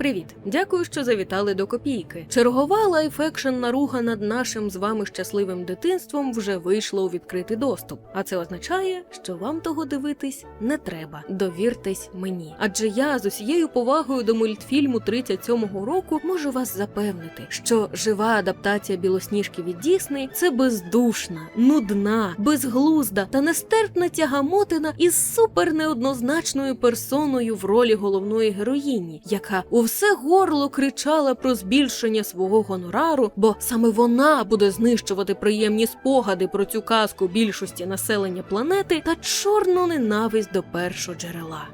Привіт! Дякую, що завітали до копійки. Чергова лайф-екшн наруга над нашим з вами щасливим дитинством вже вийшла у відкритий доступ. А це означає, що вам того дивитись не треба. Довіртесь мені. Адже я з усією повагою до мультфільму 37-го року можу вас запевнити, що жива адаптація білосніжки від Дісней це бездушна, нудна, безглузда та нестерпна тягамотина із супер неоднозначною персоною в ролі головної героїні, яка у все горло кричала про збільшення свого гонорару, бо саме вона буде знищувати приємні спогади про цю казку більшості населення планети та чорну ненависть до першого джерела.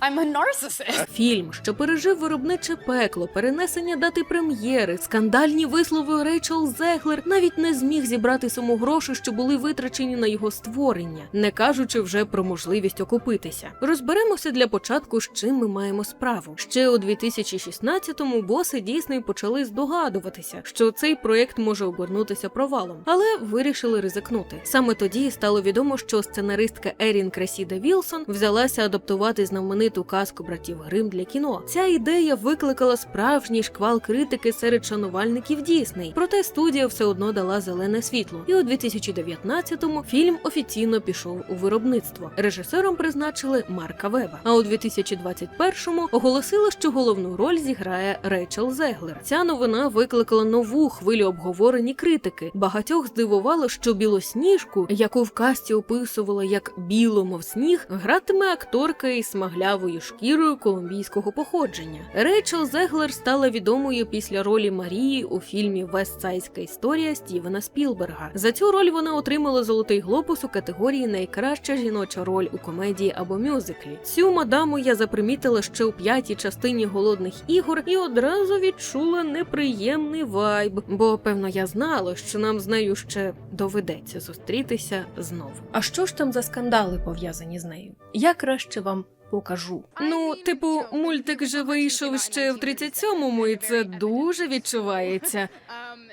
I'm a narcissist. Фільм, що пережив виробниче пекло, перенесення дати прем'єри, скандальні вислови Рейчел Зеглер навіть не зміг зібрати суму грошей, що були витрачені на його створення, не кажучи вже про можливість окупитися. Розберемося для початку, з чим ми маємо справу. Ще у 2016-му боси Дісней почали здогадуватися, що цей проєкт може обернутися провалом, але вирішили ризикнути. Саме тоді стало відомо, що сценаристка Ерін Кресіда Вілсон взялася адаптувати знамениту казку братів Грим для кіно. Ця ідея викликала справжній шквал критики серед шанувальників Дісней. Проте студія все одно дала зелене світло. І у 2019-му фільм офіційно пішов у виробництво. Режисером призначили Марка Веба. А у 2021-му оголосили, що головну роль зіграє Рейчел Зеглер. Ця новина викликала нову хвилю обговорені критики. Багатьох здивувало, що білосніжку, яку в касті описували як білу, мов сніг, гратиме акторка із смаглявою шкірою колумбійського походження. Рейчел Зеглер стала відомою після ролі Марії у фільмі Вестсайська історія Стівена Спілберга. За цю роль вона отримала золотий глобус у категорії Найкраща жіноча роль у комедії або мюзиклі. Цю мадаму я запримітила ще у п'ятій частині голодних ігор і одразу відчула неприємний вайб, бо певно я знала, що нам з нею ще доведеться зустрітися знову. А що ж там за скандали пов'язані з нею? Я краще вам. Покажу. Ну, типу, мультик же вийшов ще в 37-му, і це дуже відчувається.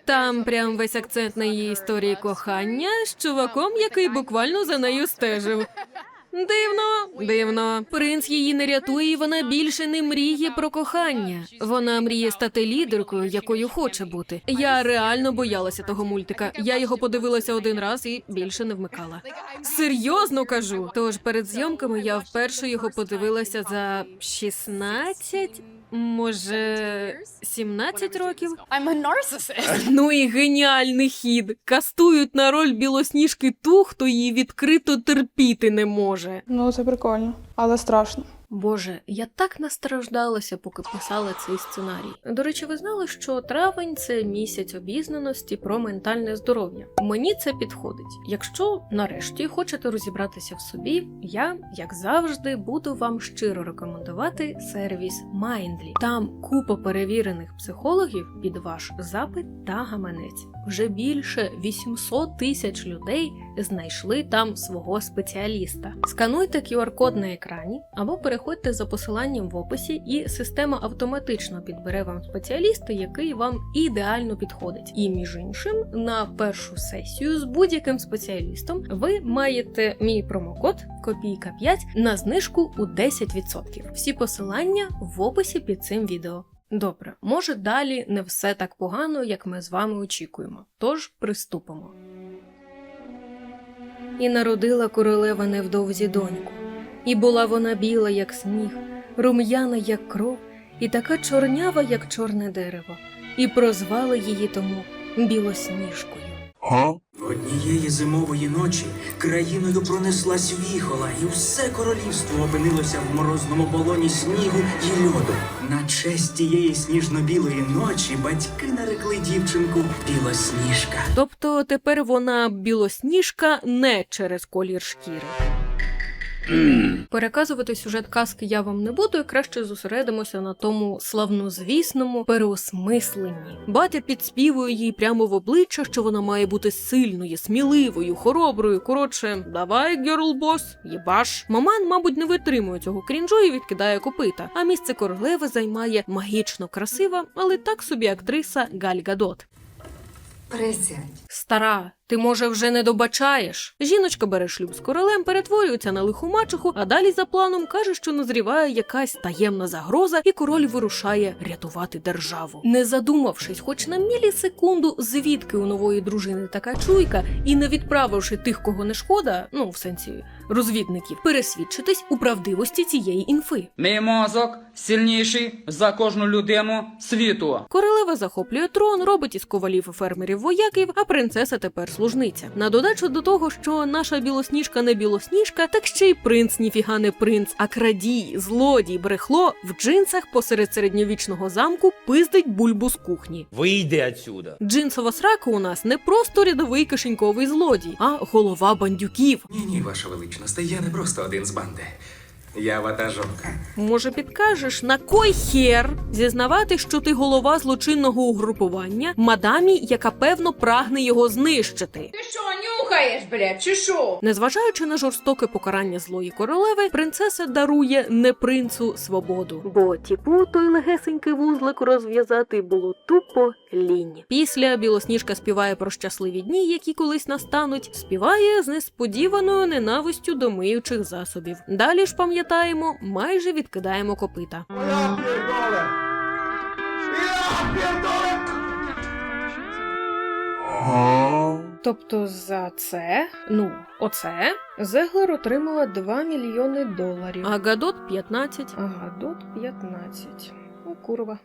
Там прям весь акцент на її історії кохання з чуваком, який буквально за нею стежив. Дивно, дивно. Принц її не рятує, і вона більше не мріє про кохання. Вона мріє стати лідеркою, якою хоче бути. Я реально боялася того мультика. Я його подивилася один раз і більше не вмикала. Серйозно кажу. Тож перед зйомками я вперше його подивилася за 16, може 17 років. I'm a narcissist. Ну і геніальний хід. Кастують на роль білосніжки ту, хто її відкрито терпіти не може. Ну, це прикольно, але страшно. Боже, я так настраждалася, поки писала цей сценарій. До речі, ви знали, що травень це місяць обізнаності про ментальне здоров'я. Мені це підходить. Якщо нарешті хочете розібратися в собі, я, як завжди, буду вам щиро рекомендувати сервіс Mindly. Там купа перевірених психологів під ваш запит та гаманець. Вже більше 800 тисяч людей знайшли там свого спеціаліста. Скануйте QR-код на екрані або переходьте за посиланням в описі, і система автоматично підбере вам спеціаліста, який вам ідеально підходить. І між іншим, на першу сесію з будь-яким спеціалістом ви маєте мій промокод копійка 5 на знижку у 10%. Всі посилання в описі під цим відео. Добре, може далі не все так погано, як ми з вами очікуємо. Тож приступимо. І народила королева невдовзі доньку. І була вона біла, як сніг, рум'яна, як кров, і така чорнява, як чорне дерево, і прозвали її тому білосніжкою. Однієї зимової ночі країною пронеслась віхола, і все королівство опинилося в морозному полоні снігу і льоду. На честь тієї сніжно-білої ночі батьки нарекли дівчинку Білосніжка. Тобто тепер вона білосніжка не через колір шкіри. Переказувати сюжет казки я вам не буду, і краще зосередимося на тому славнозвісному переосмисленні. Батя підспівує їй прямо в обличчя, що вона має бути сильною, сміливою, хороброю. Коротше, давай, герлбос, їбаш. Маман, мабуть, не витримує цього крінжу і відкидає копита. А місце королеви займає магічно красива, але так собі актриса Галь Гадот. Присядь. Стара, Ти, може, вже не добачаєш? Жіночка бере шлюб з королем, перетворюється на лиху мачуху, а далі за планом каже, що назріває якась таємна загроза, і король вирушає рятувати державу. Не задумавшись, хоч на мілісекунду, звідки у нової дружини така чуйка, і не відправивши тих, кого не шкода, ну в сенсі розвідників, пересвідчитись у правдивості цієї інфи. Мій мозок сильніший за кожну людину світу. Королева захоплює трон, робить із ковалів і фермерів вояків, а принцеса тепер служниця. На додачу до того, що наша білосніжка не білосніжка, так ще й принц ніфіга не принц, а крадій, злодій, брехло в джинсах посеред середньовічного замку пиздить бульбу з кухні. Выйди отсюда. Джинсова срака у нас не просто рядовий кишеньковий злодій, а голова бандюків. Ні, ні, ваша величність, я не просто один з банди. Я ватажок. Може, підкажеш, на кой хер зізнавати, що ти голова злочинного угрупування, мадамі, яка певно прагне його знищити. Ти що, нюхаєш, блядь, чи що? Незважаючи на жорстоке покарання злої королеви, принцеса дарує не принцу свободу. Бо тіпу той легесенький вузлик розв'язати було тупо лінь. Після білосніжка співає про щасливі дні, які колись настануть, співає з несподіваною ненавистю до миючих засобів. Далі ж пам'ятаємо, майже відкидаємо копита. Тобто за це, ну, оце, Зеглер отримала 2 мільйони доларів. А Гадот 15. А Гадот 15. О, курва.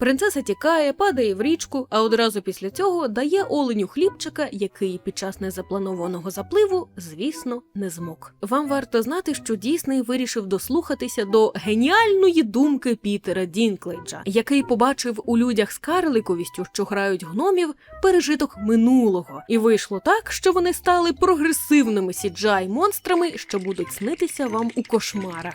Принцеса тікає, падає в річку, а одразу після цього дає оленю хлібчика, який під час незапланованого запливу, звісно, не змог. Вам варто знати, що Дісней вирішив дослухатися до геніальної думки Пітера Дінклейджа, який побачив у людях з карликовістю, що грають гномів, пережиток минулого, і вийшло так, що вони стали прогресивними сіджай монстрами, що будуть снитися вам у кошмарах.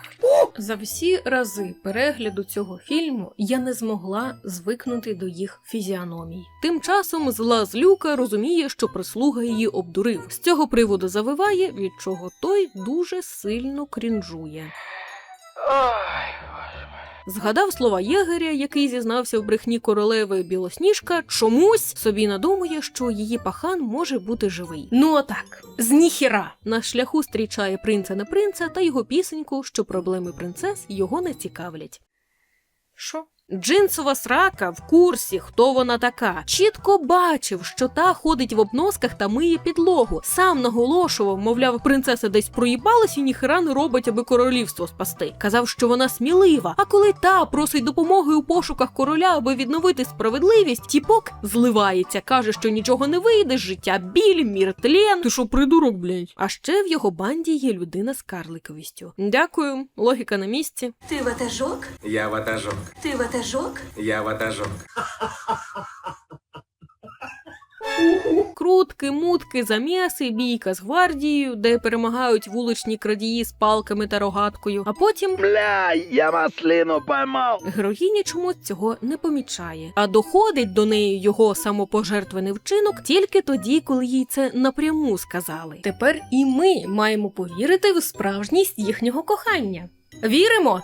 За всі рази перегляду цього фільму я не змогла звикнути до їх фізіономій. Тим часом зла злюка розуміє, що прислуга її обдурив. З цього приводу завиває, від чого той дуже сильно крінжує. Згадав слова єгеря, який зізнався в брехні королеви Білосніжка, чомусь собі надумує, що її пахан може бути живий. Ну отак, з ніхіра на шляху зустрічає принца на принца та його пісеньку, що проблеми принцес його не цікавлять. Що? Джинсова срака в курсі, хто вона така. Чітко бачив, що та ходить в обносках та миє підлогу. Сам наголошував, мовляв, принцеса десь проїбалась і ніхера не робить, аби королівство спасти. Казав, що вона смілива. А коли та просить допомоги у пошуках короля, аби відновити справедливість, тіпок зливається, каже, що нічого не вийде, життя біль, мір тлен. Ти що, придурок, блядь? А ще в його банді є людина з карликовістю. Дякую, логіка на місці. Ти ватажок? Я ватажок. Ти ватажок? Я ватажок. Крутки, мутки, заміси, бійка з гвардією, де перемагають вуличні крадії з палками та рогаткою. А потім Бля, я маслину поймал. героїня чомусь цього не помічає, а доходить до неї його самопожертвений вчинок тільки тоді, коли їй це напряму сказали. Тепер і ми маємо повірити в справжність їхнього кохання. Віримо.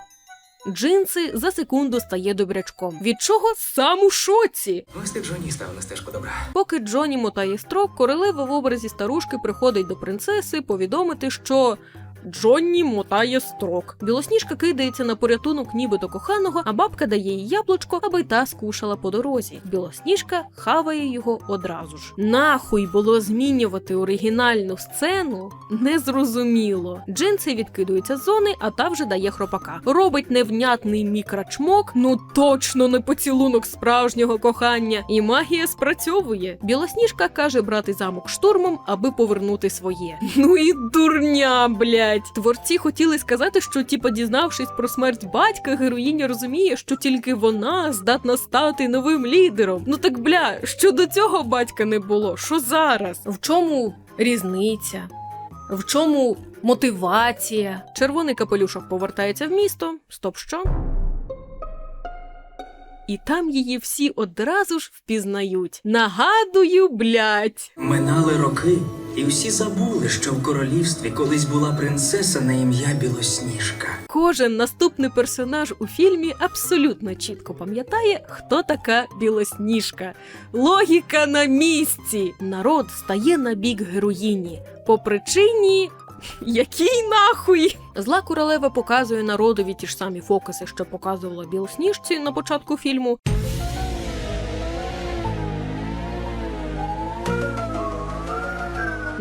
Джинси за секунду стає добрячком. Від чого сам у шоці? Ось ти Джоні став на стежку добра. Поки Джоні мотає строк, королева в образі старушки приходить до принцеси повідомити, що. Джонні мотає строк. Білосніжка кидається на порятунок нібито коханого, а бабка дає їй яблучко, аби та скушала по дорозі. Білосніжка хаває його одразу ж. Нахуй було змінювати оригінальну сцену? Незрозуміло. Джинси відкидуються з зони, а та вже дає хропака. Робить невнятний мікрачмок, ну точно не поцілунок справжнього кохання. І магія спрацьовує. Білосніжка каже брати замок штурмом, аби повернути своє. Ну і дурня, блядь. Творці хотіли сказати, що, типа, дізнавшись про смерть батька, героїня розуміє, що тільки вона здатна стати новим лідером. Ну так бля, що до цього батька не було? Що зараз? В чому різниця? В чому мотивація? Червоний капелюшок повертається в місто. Стоп, що? І там її всі одразу ж впізнають. Нагадую, блядь. Минали роки, І всі забули, що в королівстві колись була принцеса на ім'я Білосніжка. Кожен наступний персонаж у фільмі абсолютно чітко пам'ятає, хто така білосніжка. Логіка на місці. Народ стає на бік героїні. По причині. Який нахуй? Зла королева показує народові ті ж самі фокуси, що показувала білосніжці на початку фільму.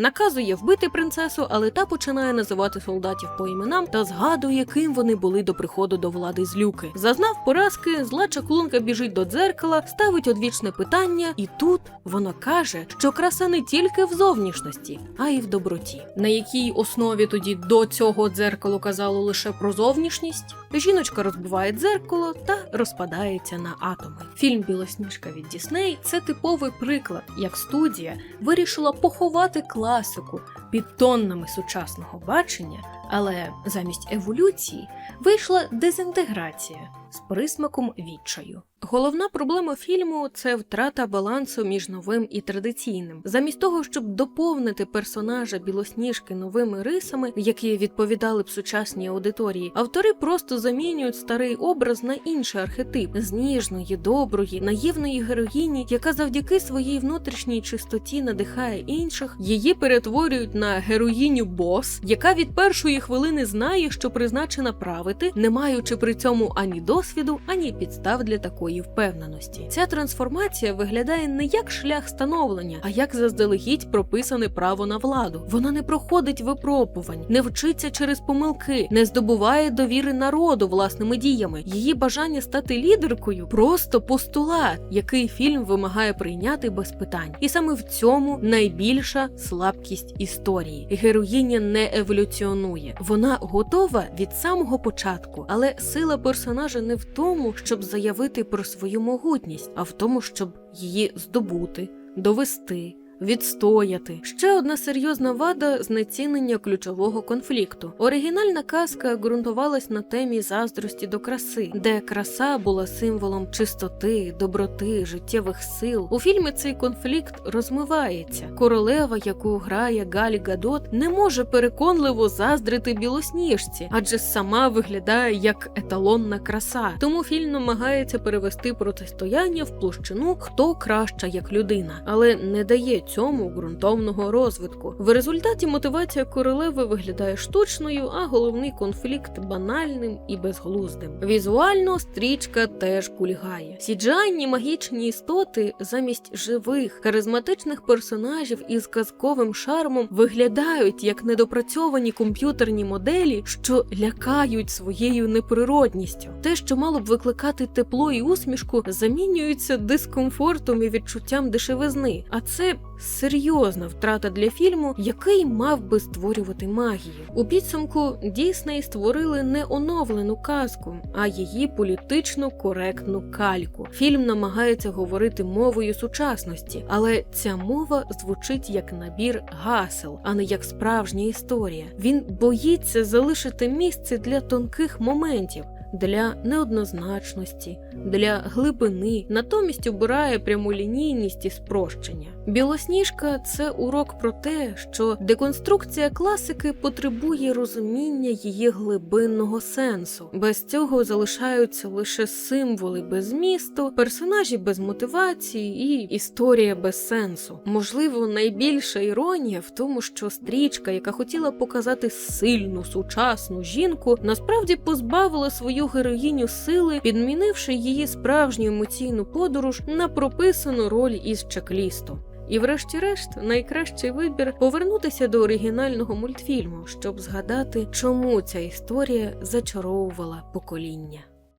Наказує вбити принцесу, але та починає називати солдатів по іменам та згадує, ким вони були до приходу до влади злюки. Зазнав поразки, зла чаклунка біжить до дзеркала, ставить одвічне питання, і тут вона каже, що краса не тільки в зовнішності, а й в доброті. На якій основі тоді до цього дзеркало казало лише про зовнішність? Жіночка розбиває дзеркало та розпадається на атоми. Фільм Білосніжка від Дісней це типовий приклад, як студія вирішила поховати класику під тоннами сучасного бачення, але замість еволюції вийшла дезінтеграція з присмаком відчаю. Головна проблема фільму це втрата балансу між новим і традиційним. Замість того, щоб доповнити персонажа білосніжки новими рисами, які відповідали б сучасній аудиторії, автори просто замінюють старий образ на інший архетип з ніжної, доброї, наївної героїні, яка завдяки своїй внутрішній чистоті надихає інших. Її перетворюють на героїню бос, яка від першої хвилини знає, що призначена правити, не маючи при цьому ані досвіду, ані підстав для такої впевненості. Ця трансформація виглядає не як шлях становлення, а як заздалегідь прописане право на владу. Вона не проходить випробувань, не вчиться через помилки, не здобуває довіри народу власними діями. Її бажання стати лідеркою просто постулат, який фільм вимагає прийняти без питань. І саме в цьому найбільша слабкість історії. Героїня не еволюціонує. Вона готова від самого початку, але сила персонажа не в тому, щоб заявити про свою могутність, а в тому, щоб її здобути, довести. Відстояти ще одна серйозна вада знецінення ключового конфлікту. Оригінальна казка ґрунтувалась на темі заздрості до краси, де краса була символом чистоти, доброти, життєвих сил. У фільмі цей конфлікт розмивається. Королева, яку грає Галі Гадот, не може переконливо заздрити білосніжці, адже сама виглядає як еталонна краса. Тому фільм намагається перевести протистояння в площину хто краща як людина, але не дає цьому ґрунтовного розвитку. В результаті мотивація королеви виглядає штучною, а головний конфлікт банальним і безглуздим. Візуально стрічка теж кульгає. Сіджайні магічні істоти замість живих, харизматичних персонажів із казковим шармом виглядають як недопрацьовані комп'ютерні моделі, що лякають своєю неприродністю. Те, що мало б викликати тепло і усмішку, замінюється дискомфортом і відчуттям дешевизни. А це серйозна втрата для фільму, який мав би створювати магію. У підсумку Дісней створили не оновлену казку, а її політично коректну кальку. Фільм намагається говорити мовою сучасності, але ця мова звучить як набір гасел, а не як справжня історія. Він боїться залишити місце для тонких моментів. Для неоднозначності, для глибини, натомість обирає прямолінійність і спрощення. Білосніжка це урок про те, що деконструкція класики потребує розуміння її глибинного сенсу. Без цього залишаються лише символи без змісту, персонажі без мотивації і історія без сенсу. Можливо, найбільша іронія в тому, що стрічка, яка хотіла показати сильну сучасну жінку, насправді позбавила свою героїню сили, підмінивши її справжню емоційну подорож на прописану роль із чек-лісту. І, врешті-решт, найкращий вибір повернутися до оригінального мультфільму, щоб згадати, чому ця історія зачаровувала покоління.